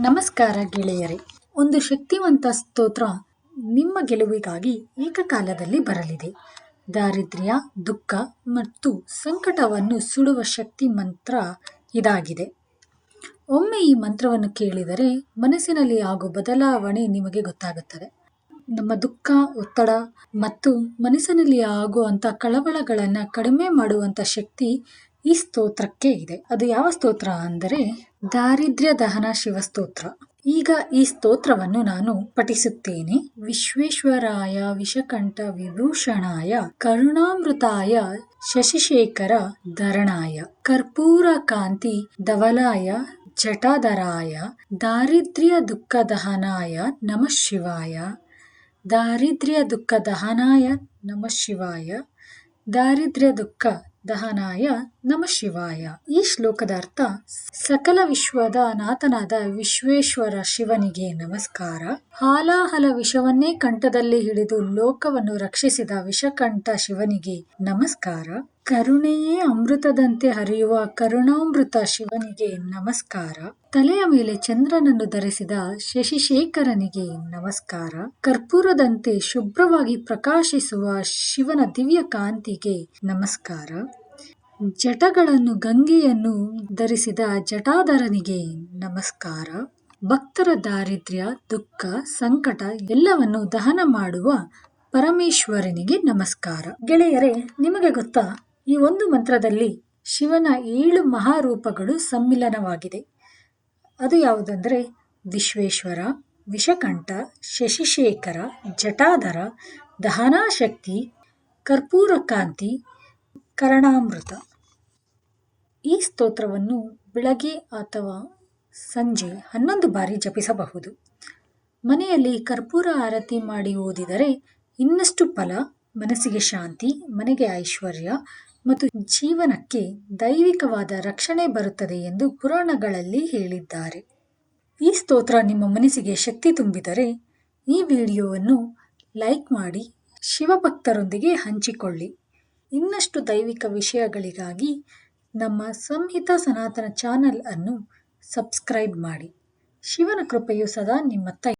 ನಮಸ್ಕಾರ ಗೆಳೆಯರೇ. ಒಂದು ಶಕ್ತಿವಂತ ಸ್ತೋತ್ರ ನಿಮ್ಮ ಗೆಲುವಿಗಾಗಿ ಏಕಕಾಲದಲ್ಲಿ ಬರಲಿದೆ. ದಾರಿದ್ರ್ಯ, ದುಃಖ ಮತ್ತು ಸಂಕಟವನ್ನು ಸುಡುವ ಶಕ್ತಿ ಮಂತ್ರ ಇದಾಗಿದೆ. ಒಮ್ಮೆ ಈ ಮಂತ್ರವನ್ನು ಕೇಳಿದರೆ ಮನಸ್ಸಿನಲ್ಲಿ ಆಗೋ ಬದಲಾವಣೆ ನಿಮಗೆ ಗೊತ್ತಾಗುತ್ತದೆ. ನಮ್ಮ ದುಃಖ, ಒತ್ತಡ ಮತ್ತು ಮನಸ್ಸಿನಲ್ಲಿ ಆಗುವಂಥ ಕಳವಳಗಳನ್ನು ಕಡಿಮೆ ಮಾಡುವಂಥ ಶಕ್ತಿ ಈ ಸ್ತೋತ್ರಕ್ಕೆ ಇದೆ. ಅದು ಯಾವ ಸ್ತೋತ್ರ ಅಂದರೆ ದಾರಿದ್ರ್ಯ ದಹನ ಶಿವ ಸ್ತೋತ್ರ ಈಗ ಈ ಸ್ತೋತ್ರವನ್ನು ನಾನು ಪಠಿಸುತ್ತೇನೆ. ವಿಶ್ವೇಶ್ವರಾಯ ವಿಷಕಂಠ ವಿಭೂಷಣಾಯ ಕರುಣಾಮೃತಾಯ ಶಶಿಶೇಖರ ಧರಣಾಯ ಕರ್ಪೂರ ಕಾಂತಿ ಧವಲಾಯ ಜಟಾಧರಾಯ ದಾರಿದ್ರ್ಯ ದುಃಖ ದಹನಾಯ ನಮಃ ಶಿವಾಯ ದಾರಿದ್ರ್ಯ ದುಃಖ ದಹನಾಯ ನಮಃ ಶಿವಾಯ ದಾರಿದ್ರ್ಯ ದುಃಖ ದಹನಾಯ ನಮ ಶಿವಾಯ. ಈ ಶ್ಲೋಕದ ಅರ್ಥ, ಸಕಲ ವಿಶ್ವದ ನಾಥನಾದ ವಿಶ್ವೇಶ್ವರ ಶಿವನಿಗೆ ನಮಸ್ಕಾರ. ಹಾಲಾಹಲ ವಿಷವನ್ನೇ ಕಂಠದಲ್ಲಿ ಹಿಡಿದು ಲೋಕವನ್ನು ರಕ್ಷಿಸಿದ ವಿಷಕಂಠ ಶಿವನಿಗೆ ನಮಸ್ಕಾರ. ಕರುಣೆಯೇ ಅಮೃತದಂತೆ ಹರಿಯುವ ಕರುಣಾಮೃತ ಶಿವನಿಗೆ ನಮಸ್ಕಾರ. ತಲೆಯ ಮೇಲೆ ಚಂದ್ರನನ್ನು ಧರಿಸಿದ ಶಶಿಶೇಖರನಿಗೆ ನಮಸ್ಕಾರ. ಕರ್ಪೂರದಂತೆ ಶುಭ್ರವಾಗಿ ಪ್ರಕಾಶಿಸುವ ಶಿವನ ದಿವ್ಯ ಕಾಂತಿಗೆ ನಮಸ್ಕಾರ. ಜಟಗಳನ್ನು ಗಂಗೆಯನ್ನು ಧರಿಸಿದ ಜಟಾಧರನಿಗೆ ನಮಸ್ಕಾರ. ಭಕ್ತರ ದಾರಿದ್ರ್ಯ, ದುಃಖ, ಸಂಕಟ ಎಲ್ಲವನ್ನು ದಹನ ಮಾಡುವ ಪರಮೇಶ್ವರನಿಗೆ ನಮಸ್ಕಾರ. ಗೆಳೆಯರೇ, ನಿಮಗೆ ಗೊತ್ತಾ? ಈ ಒಂದು ಮಂತ್ರದಲ್ಲಿ ಶಿವನ ಏಳು ಮಹಾರೂಪಗಳು ಸಮ್ಮಿಲನವಾಗಿದೆ. ಅದು ಯಾವುದಂದರೆ ವಿಶ್ವೇಶ್ವರ, ವಿಷಕಂಠ, ಶಶಿಶೇಖರ, ಜಟಾಧರ, ದಹನಾಶಕ್ತಿ, ಕರ್ಪೂರಕಾಂತಿ, ಕರಣಾಮೃತ. ಈ ಸ್ತೋತ್ರವನ್ನು ಬೆಳಗ್ಗೆ ಅಥವಾ ಸಂಜೆ ಹನ್ನೊಂದು ಬಾರಿ ಜಪಿಸಬಹುದು. ಮನೆಯಲ್ಲಿ ಕರ್ಪೂರ ಆರತಿ ಮಾಡಿ ಓದಿದರೆ ಇನ್ನಷ್ಟು ಫಲ, ಮನಸ್ಸಿಗೆ ಶಾಂತಿ, ಮನೆಗೆ ಐಶ್ವರ್ಯ ಮತ್ತು ಜೀವನಕ್ಕೆ ದೈವಿಕವಾದ ರಕ್ಷಣೆ ಬರುತ್ತದೆ ಎಂದು ಪುರಾಣಗಳಲ್ಲಿ ಹೇಳಿದ್ದಾರೆ. ಈ ಸ್ತೋತ್ರ ನಿಮ್ಮ ಮನಸ್ಸಿಗೆ ಶಕ್ತಿ ತುಂಬಿದರೆ ಈ ವಿಡಿಯೋವನ್ನು ಲೈಕ್ ಮಾಡಿ, ಶಿವಭಕ್ತರೊಂದಿಗೆ ಹಂಚಿಕೊಳ್ಳಿ. ಇನ್ನಷ್ಟು ದೈವಿಕ ವಿಷಯಗಳಿಗಾಗಿ ನಮ್ಮ ಸಂಹಿತ ಸನಾತನ ಚಾನಲ್ ಅನ್ನು ಸಬ್ಸ್ಕ್ರೈಬ್ ಮಾಡಿ. ಶಿವನ ಕೃಪೆಯು ಸದಾ ನಿಮ್ಮತ್ತ